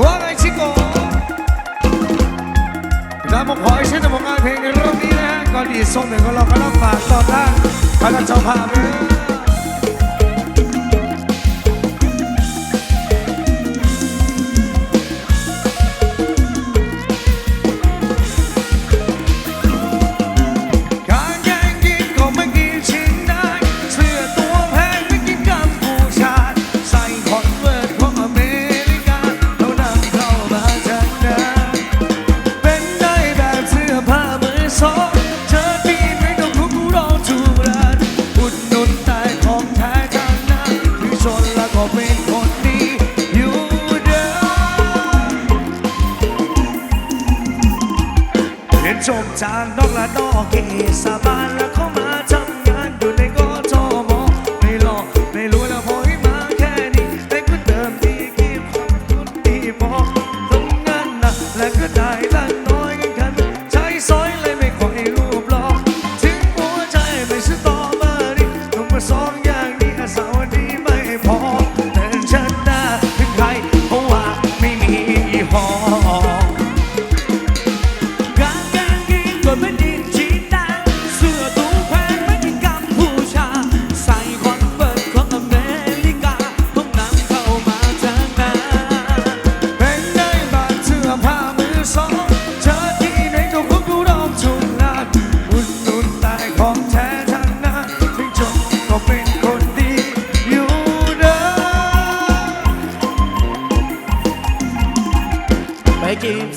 ว่าไงชิโก้ดาวมงอยเช่นผลงานเพลงในรอบนี้นะฮะก็ดีส่งหนึ่งของเราก็รับฝากต่อท่านพระเจ้าภาพน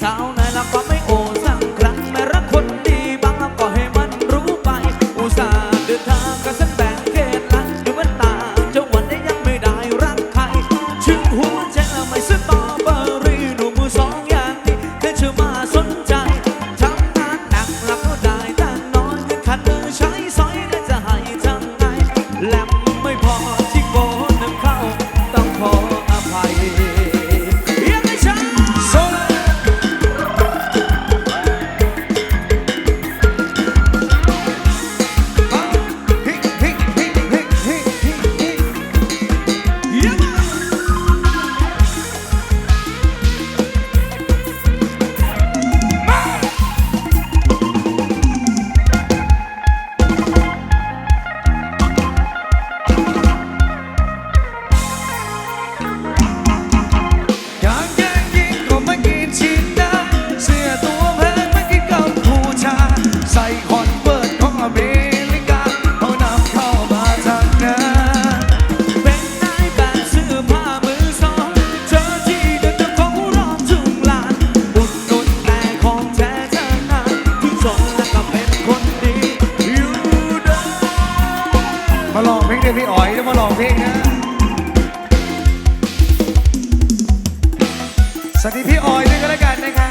สาวไหนแล้วก็ไม่โอน ต้องมาลองเพลงนะ สวัสดีพี่ออยด้วยกันแล้วกันนะคะ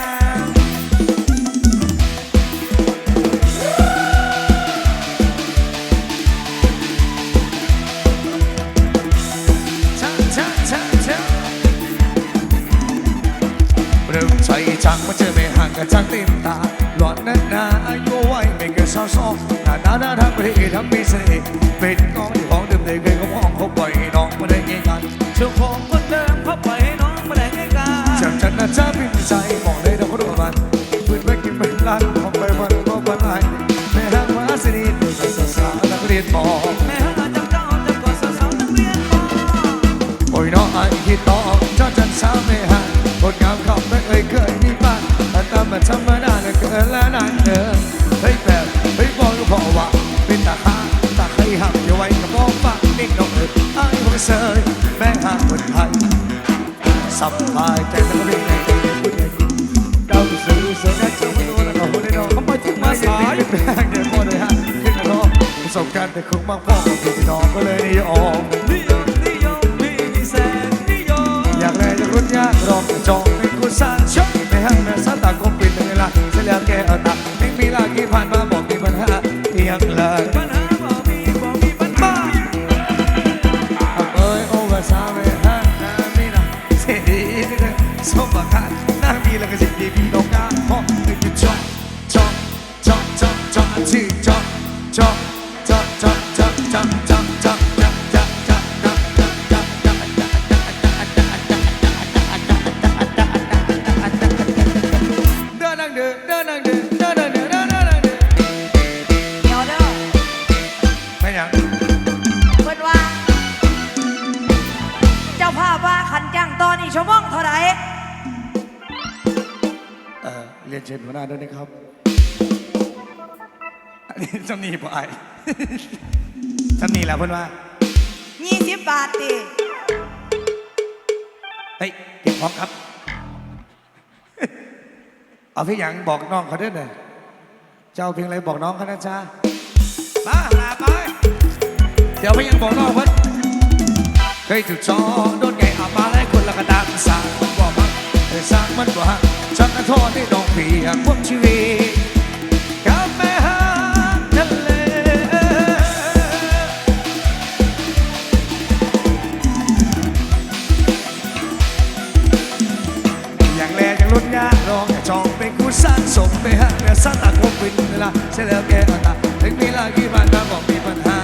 รังว่าเธอไม่ห่างกันจังติมตาหลอนนั้นนาอายุไวไม่เกินสาวสองหน้าหน้าทางประทศทำมีเสน่ห์เป็นกอง kurban Gülmek imbenler Hoppe var kurban aynı Mehan vasini Dosa sana britmo Oyna ay hito Cho chân xa mê hàn Một ngam khóc mẹ ơi cười mi bạn Ta ta mà chăm mơ đàn Cười lá đàn Thấy bèo Thấy vô lúc hộ vọng Bên ta khá Ta thấy hạm Yêu anh cầm bó phát Mình động lực Ai hồi sơi Mẹ hạng quần hành Sắp bài Tên tâm lý này Tên tâm lý này สวยงามเจ้าพนัวแล้หัวในดอเขาไปถึงมาสายแม่งเดี๋พ่อเลยฮะขึ้นมาล้อประสบการณ์แต่คงบางพ่อของพี่น้องก็เลยนิยมนิยมนิยมมีแสนนิยมอยากแลจะรุ่นยากรองจองเป็นกุศลช ชั่วโมงเท่าไหร่เออเรียนเชิญหัวหน้าด้วยนะครับ อันนี้จำนี่บ่ไอ้จำนี่แล้วเพื่อนว่ายี่สิบบาทดิเฮ้ยเก็บของครับ เอาพี่หยังบอกน้องเขาด้วยหน่อยจะเอาเพียงอะไรบอกน้องเขานะจ๊ะมาหาไป เดี๋ยวพี่หยังบอกน้องเพื่อนเคยถูกจองโดนไง อามาให้คนลกระดานสร้างมันบอกมันเคยสร้างมันกว่าฉันกระโทษที่ดองเพียงพวกชีวิตกับแม่หางทะเลอย่างแรกอย่างรุ่นยากลองอย่าจองเป็นกูสร้างสมไปฮะเมื่อสร้างตาคงเป็นเวลาเสียแล้วแกเอาตาถึงมีลากี่วันมาบอกมีปัญหา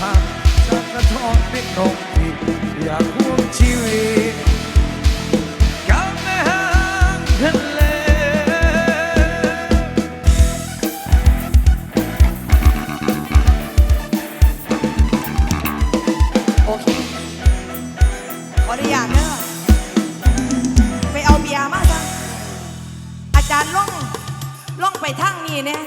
พังจากกระทอนเป็นนกผิดอยากร่วมชีวิต